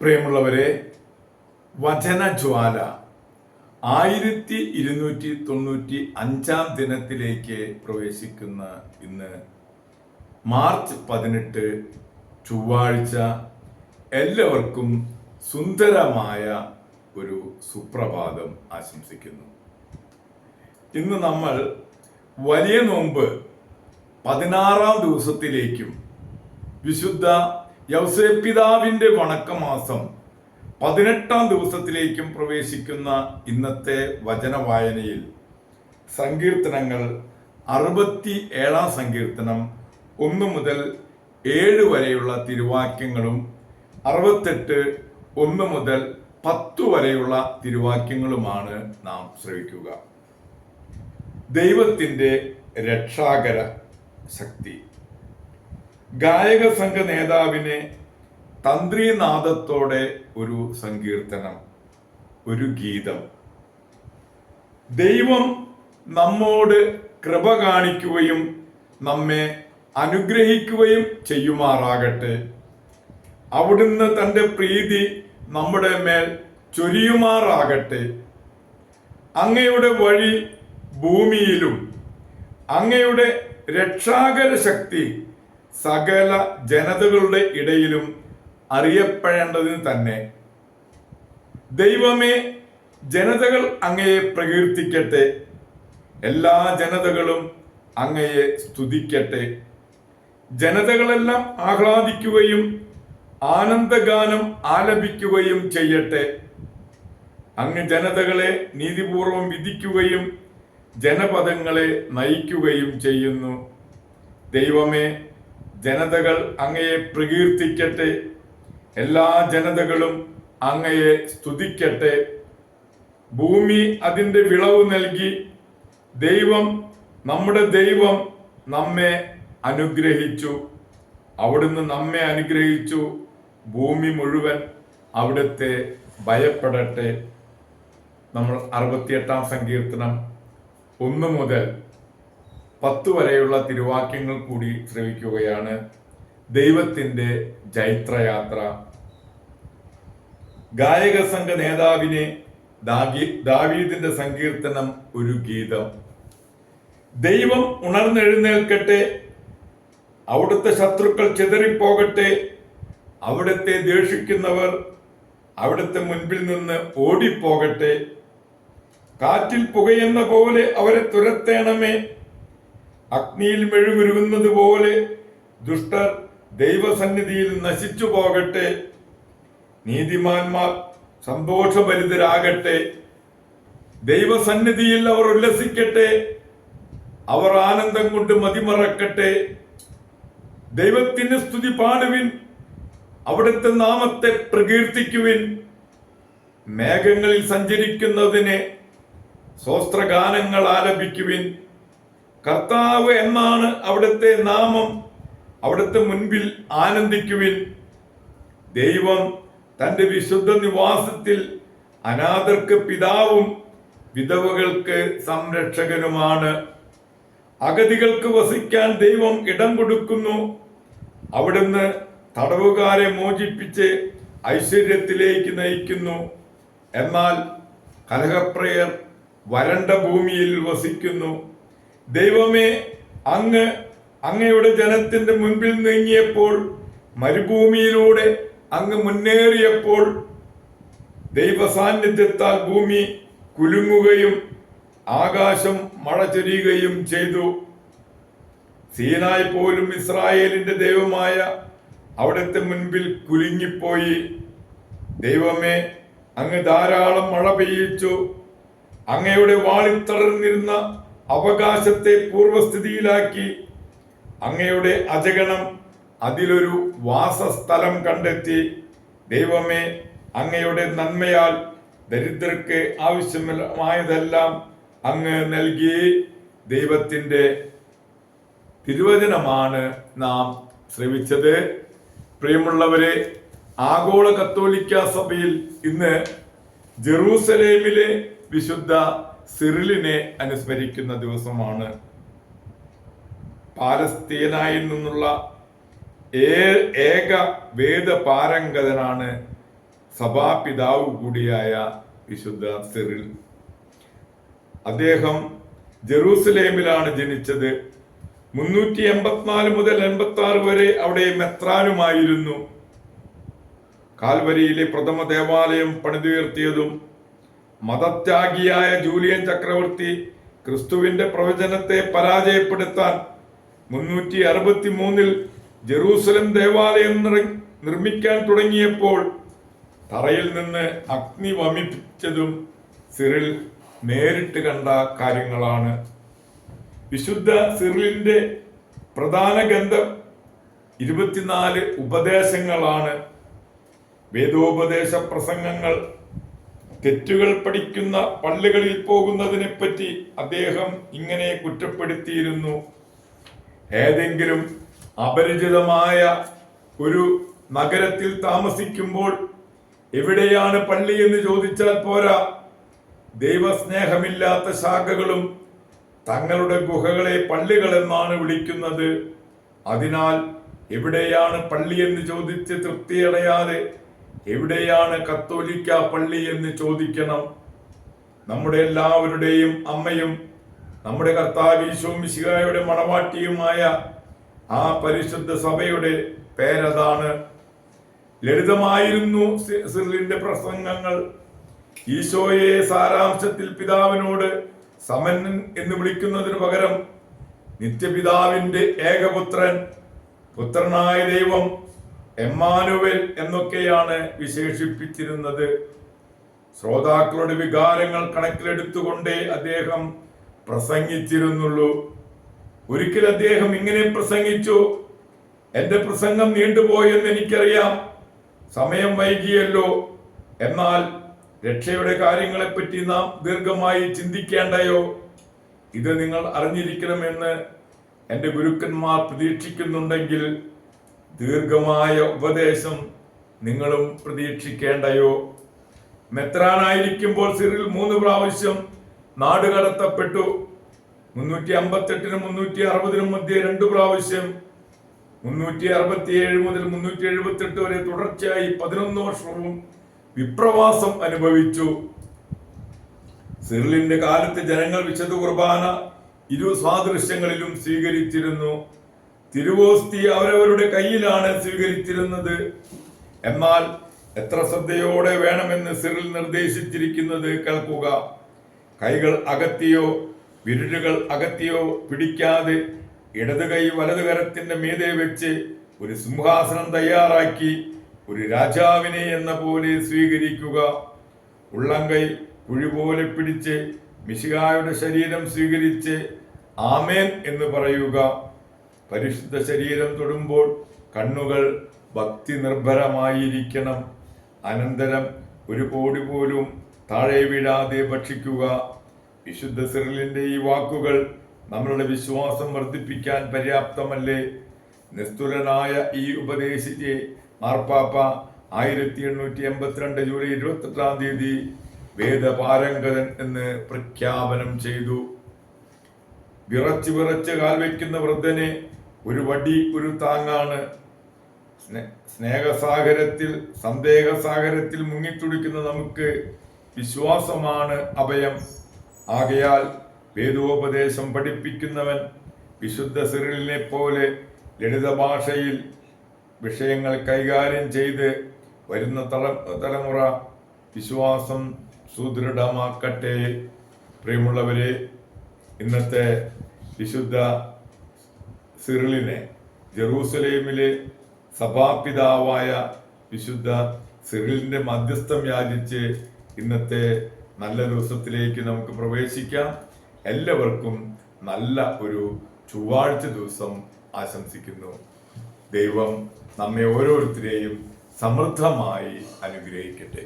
പ്രിയമുള്ളവരെ വചനജ്വാല ആയിരത്തി ഇരുന്നൂറ്റി തൊണ്ണൂറ്റി അഞ്ചാം ദിനത്തിലേക്ക് പ്രവേശിക്കുന്ന ഇന്ന് മാർച്ച് പതിനെട്ട് ചൊവ്വാഴ്ച എല്ലാവർക്കും സുന്ദരമായ ഒരു സുപ്രഭാതം ആശംസിക്കുന്നു. ഇന്ന് നമ്മൾ വലിയ നോമ്പ് പതിനാറാം ദിവസത്തിലേക്കും വിശുദ്ധ യൗസേപ്പിതാവിന്റെ വണക്കമാസം പതിനെട്ടാം ദിവസത്തിലേക്കും പ്രവേശിക്കുന്ന ഇന്നത്തെ വചന വായനയിൽ സങ്കീർത്തനങ്ങൾ അറുപത്തി ഏഴാം സങ്കീർത്തനം ഒന്ന് മുതൽ ഏഴ് വരെയുള്ള തിരുവാക്യങ്ങളും അറുപത്തെട്ട് ഒന്ന് മുതൽ പത്ത് വരെയുള്ള തിരുവാക്യങ്ങളുമാണ് നാം ശ്രവിക്കുക. ദൈവത്തിന്റെ രക്ഷാകര ശക്തി. ഗായക സംഘ നേതാവിനെ തന്ത്രീനാദത്തോടെ ഒരു സങ്കീർത്തനം ഒരു ഗീതം. ദൈവം നമ്മോട് കൃപ കാണിക്കുകയും നമ്മെ അനുഗ്രഹിക്കുകയും ചെയ്യുമാറാകട്ടെ. അവിടുന്ന് തന്റെ പ്രീതി നമ്മുടെ മേൽ ചൊരിയുമാറാകട്ടെ. അങ്ങയുടെ വഴി ഭൂമിയിലും അങ്ങയുടെ രക്ഷാകര ശക്തി സകല ജനതകളുടെ ഇടയിലും അറിയപ്പെടേണ്ടതിന് തന്നെ ദൈവമേ ജനതകൾ അങ്ങയെ പ്രകീർത്തിക്കട്ടെ. എല്ലാ ജനതകളും അങ്ങയെ സ്തുതിക്കട്ടെ. ജനതകളെല്ലാം ആഹ്ലാദിക്കുകയും ആനന്ദഗാനം ആലപിക്കുകയും ചെയ്യട്ടെ. അങ്ങ് ജനതകളെ നീതിപൂർവം വിധിക്കുകയും ജനപദങ്ങളെ നയിക്കുകയും ചെയ്യുന്നു. ദൈവമേ ജനതകൾ അങ്ങയെ പ്രകീർത്തിക്കട്ടെ. എല്ലാ ജനതകളും അങ്ങയെ സ്തുതിക്കട്ടെ. ഭൂമി അതിന്റെ വിളവ് നൽകി. ദൈവം നമ്മുടെ ദൈവം നമ്മെ അനുഗ്രഹിച്ചു. അവിടുന്ന് നമ്മെ അനുഗ്രഹിച്ചു. ഭൂമി മുഴുവൻ അവിടുത്തെ ഭയപ്പെടട്ടെ. നമ്മൾ അറുപത്തിയെട്ടാം സങ്കീർത്തനം ഒന്ന് മുതൽ പത്ത് വരെയുള്ള തിരുവാക്യങ്ങൾ കൂടി ശ്രവിക്കുകയാണ്. ദൈവത്തിന്റെ ജൈത്രയാത്ര. ഗായക സംഘ നേതാവിനെ ദാവീദിന്റെ സങ്കീർത്തനം ഒരു ഗീതം. ദൈവം ഉണർന്നെഴുന്നേൽക്കട്ടെ അവിടുത്തെ ശത്രുക്കൾ ചിതറിപ്പോകട്ടെ അവിടുത്തെ ദേഷിക്കുന്നവർ അവിടുത്തെ മുൻപിൽ നിന്ന് ഓടിപ്പോകട്ടെ. കാറ്റിൽ പുകയെന്ന പോലെ അവരെ തുരത്തേണമേ അഗ്നിയിൽ മെഴുകുരുകുന്നത് പോലെ ദുഷ്ടർ ദൈവസന്നിധിയിൽ നശിച്ചു പോകട്ടെ. നീതിമാന്മാർ സന്തോഷഭരിതരാകട്ടെ. ദൈവസന്നിധിയിൽ അവർ ഉല്ലസിക്കട്ടെ. അവർ ആനന്ദം കൊണ്ട് മതിമറക്കട്ടെ. ദൈവത്തിന് സ്തുതി പാടുവിൻ. അവിടുത്തെ നാമത്തെ പ്രകീർത്തിക്കുവിൻ. മേഘങ്ങളിൽ സഞ്ചരിക്കുന്നതിനെ സ്വസ്ത്രഗാനങ്ങൾ ആലപിക്കുവിൻ. കർത്താവ് എന്നാണ് അവിടുത്തെ നാമം അവിടുത്തെ മുൻപിൽ ആനന്ദിക്കുവിൻ. ദൈവം തന്റെ വിശുദ്ധ നിവാസത്തിൽ അനാഥർക്ക് പിതാവും വിധവകൾക്ക് സംരക്ഷകനുമാണ്. അഗതികൾക്ക് വസിക്കാൻ ദൈവം ഇടം കൊടുക്കുന്നു. അവിടുന്ന് തടവുകാരെ മോചിപ്പിച്ച് ഐശ്വര്യത്തിലേക്ക് നയിക്കുന്നു. എന്നാൽ കലഹപ്രയർ വരണ്ട ഭൂമിയിൽ വസിക്കുന്നു. ദൈവമേ അങ്ങ് അങ്ങയുടെ ജനത്തിന്റെ മുൻപിൽ നീങ്ങിയപ്പോൾ മരുഭൂമിയിലൂടെ അങ്ങ് മുന്നേറിയപ്പോൾ ദൈവ സാന്നിധ്യത്താൽ ഭൂമി കുലുങ്ങുകയും ആകാശം മഴ ചൊരിയുകയും ചെയ്തു. സീനായി പോലും ഇസ്രായേലിന്റെ ദൈവമായ അവിടുത്തെ മുൻപിൽ കുലുങ്ങിപ്പോയി. ദൈവമേ അങ്ങ് ധാരാളം മഴ പെയ്യിച്ചു. അങ്ങയുടെ വാളിത്തളർന്നിരുന്ന അവകാശത്തെ പൂർവസ്ഥിതിയിലാക്കി അങ്ങയുടെ അജഗണം അതിലൊരു വാസസ്ഥലം കണ്ടെത്തി. ദൈവമേ അങ്ങയുടെ നന്മയാൽ ദരിദ്രർക്ക് ആവശ്യമായതെല്ലാം അങ്ങ് നൽകി. ദൈവത്തിന്റെ തിരുവചനമാണ് നാം ശ്രമിച്ചത് പ്രിയമുള്ളവരെ ആഗോള കത്തോലിക്ക സഭയിൽ ഇന്ന് ജെറൂസലേമിലെ വിശുദ്ധ സിറിലിനെ അനുസ്മരിക്കുന്ന ദിവസമാണ് പാലസ്തീനായിൽ നിന്നുള്ള ഏക ഏക വേദപാരംഗതനാണ് സഭാപിതാവ് കൂടിയായ വിശുദ്ധ സിറിൽ. അദ്ദേഹം ജെറൂസലേമിലാണ് ജനിച്ചത്. മുന്നൂറ്റി എൺപത്തിനാല് മുതൽ എൺപത്തി ആറ് വരെ അവിടെ മെത്രാനുമായിരുന്നു. കാൽവരിയിലെ പ്രഥമ ദേവാലയം പണിതുയർത്തിയതും മതത്യാഗിയായ ജൂലിയൻ ചക്രവർത്തി ക്രിസ്തുവിന്റെ പ്രവചനത്തെ പരാജയപ്പെടുത്താൻ മുന്നൂറ്റി അറുപത്തി മൂന്നിൽ ജെറൂസലം ദേവാലയം നിർമ്മിക്കാൻ തുടങ്ങിയപ്പോൾ തറയിൽ നിന്ന് അഗ്നി വമിപ്പിച്ചതും സിറിൽ നേരിട്ട് കണ്ട കാര്യങ്ങളാണ്. വിശുദ്ധ സിറിലിന്റെ പ്രധാന ഗന്ധം ഇരുപത്തിനാല് ഉപദേശങ്ങളാണ്. വേദോപദേശ പ്രസംഗങ്ങൾ തെറ്റുകൾ പഠിക്കുന്ന പള്ളികളിൽ പോകുന്നതിനെ പറ്റി അദ്ദേഹം ഇങ്ങനെ കുറ്റപ്പെടുത്തിയിരുന്നു. ഏതെങ്കിലും അപരിചിതമായ ഒരു നഗരത്തിൽ താമസിക്കുമ്പോൾ എവിടെയാണ് പള്ളി എന്ന് ചോദിച്ചാൽ പോരാ. ദൈവസ്നേഹമില്ലാത്ത ശാഖകളും തങ്ങളുടെ ഗുഹകളെ പള്ളികളെന്നാണ് വിളിക്കുന്നത്. അതിനാൽ എവിടെയാണ് പള്ളി എന്ന് ചോദിച്ച് തൃപ്തിയടയാതെ എവിടെയാണ് കത്തോലിക്ക പള്ളി എന്ന് ചോദിക്കണം? നമ്മുടെ എല്ലാവരുടെയും അമ്മയും നമ്മുടെ കർത്താവീശോ മിശികായുടെ മണവാട്ടിയുമായ ആ പരിശുദ്ധ സഭയുടെ പേരതാണ്. ലളിതമായിരുന്നു സിറിലിന്റെ പ്രസംഗങ്ങൾ. ഈശോയെ സാരാംശത്തിൽ പിതാവിനോട് സമന്നൻ എന്ന് വിളിക്കുന്നതിന് പകരം നിത്യപിതാവിന്റെ ഏകപുത്രൻ പുത്രനായ ദൈവം എമ്മാനുവൽ എന്നൊക്കെയാണ് വിശേഷിപ്പിച്ചിരുന്നത്. ശ്രോതാക്കളുടെ വികാരങ്ങൾ കണക്കിലെടുത്തുകൊണ്ടേ അദ്ദേഹം പ്രസംഗിച്ചിരുന്നുള്ളൂ. ഒരിക്കൽ അദ്ദേഹം ഇങ്ങനെ പ്രസംഗിച്ചു എന്റെ പ്രസംഗം നീണ്ടുപോയെന്ന് എനിക്കറിയാം. സമയം വൈകിയല്ലോ. എന്നാൽ രക്ഷയുടെ കാര്യങ്ങളെപ്പറ്റി നാം ദീർഘമായി ചിന്തിക്കേണ്ടയോ? ഇത് നിങ്ങൾ അറിഞ്ഞിരിക്കണമെന്ന് എന്റെ ഗുരുക്കന്മാർ പ്രതീക്ഷിക്കുന്നുണ്ടെങ്കിൽ ദീർഘമായ ഉപദേശം നിങ്ങളും പ്രതീക്ഷിക്കേണ്ടയോ? മെത്രാനായിരിക്കുമ്പോൾ സിറിൽ മൂന്ന് പ്രാവശ്യം നാട് കടത്തപ്പെട്ടു. മുന്നൂറ്റി അമ്പത്തെട്ടിനും മുന്നൂറ്റി അറുപതിനും മധ്യേ രണ്ട് പ്രാവശ്യം. മുന്നൂറ്റി അറുപത്തിയേഴ് മുതൽ മുന്നൂറ്റി എഴുപത്തെട്ട് വരെ തുടർച്ചയായി പതിനൊന്ന് വർഷവും വിപ്രവാസം അനുഭവിച്ചു. സിറിലിന്റെ കാലത്ത് ജനങ്ങൾ വിശുദ്ധ കുർബാന ഇരു സാദൃശ്യങ്ങളിലും സ്വീകരിച്ചിരുന്നു. തിരുവോസ്തി അവരവരുടെ കയ്യിലാണ് സ്വീകരിച്ചിരുന്നത്. എന്നാൽ എത്ര ശ്രദ്ധയോടെ വേണമെന്ന് സിറിൽ നിർദ്ദേശിച്ചിരിക്കുന്നത് കേൾക്കുക. കൈകൾ അകത്തിയോ വിരലുകൾ അകത്തിയോ പിടിക്കാതെ ഇടത് കൈ വലത് കരത്തിന്റെ മീതെ വെച്ച് ഒരു സിംഹാസനം തയ്യാറാക്കി ഒരു രാജാവിനെ എന്ന പോലെ സ്വീകരിക്കുക. ഉള്ളംകൈ കുഴി പോലെ പിടിച്ച് മിശികായുടെ ശരീരം സ്വീകരിച്ച് ആമേൻ എന്ന് പറയുക. പരിശുദ്ധ ശരീരം തൊടുമ്പോൾ കണ്ണുകൾ ഭക്തി നിർഭരമായിരിക്കണം അനന്തരം ഒരു കോടി പോലും താഴെ വീഴാതെ ഭക്ഷിക്കുക. വിശുദ്ധ സിറിലിന്റെ ഈ വാക്കുകൾ നമ്മളുടെ വിശ്വാസം വർദ്ധിപ്പിക്കാൻ പര്യാപ്തമല്ലേ? നിസ്തുലനായ ഈ ഉപദേശിച്ച് മാർപ്പാപ്പ ആയിരത്തി എണ്ണൂറ്റി എൺപത്തിരണ്ട് ജൂലൈ ഇരുപത്തെട്ടാം തീയതി വേദപാരംഗതൻ എന്ന് പ്രഖ്യാപനം ചെയ്തു. വിറച്ച് വിറച്ച് കാൽ വയ്ക്കുന്ന വൃദ്ധന് ഒരു വടി ഒരു താങ്ങാണ്. സ്നേ- സ്നേഹസാഗരത്തിൽ സന്ദേഹസാഗരത്തിൽ മുങ്ങിത്തുടിക്കുന്ന നമുക്ക് വിശ്വാസമാണ് അഭയം. ആകയാൽ വേദോപദേശം പഠിപ്പിക്കുന്നവൻ വിശുദ്ധ സിറിലിനെ പോലെ ലളിത ഭാഷയിൽ വിഷയങ്ങൾ കൈകാര്യം ചെയ്ത് വരുന്ന തല തലമുറ വിശ്വാസം സുദൃഢമാക്കട്ടെ. പ്രിയമുള്ളവരെ ഇന്നത്തെ വിശുദ്ധ സിറിലിനെ ജെറൂസലേമിലെ സഭാപിതാവായ വിശുദ്ധ സിറിലിന്റെ മധ്യസ്ഥം യാചിച്ച് ഇന്നത്തെ നല്ല ദിവസത്തിലേക്ക് നമുക്ക് പ്രവേശിക്കാം. എല്ലാവർക്കും നല്ല ഒരു ചൊവ്വാഴ്ച ദിവസം ആശംസിക്കുന്നു. ദൈവം നമ്മെ ഓരോരുത്തരെയും സമൃദ്ധമായി അനുഗ്രഹിക്കട്ടെ.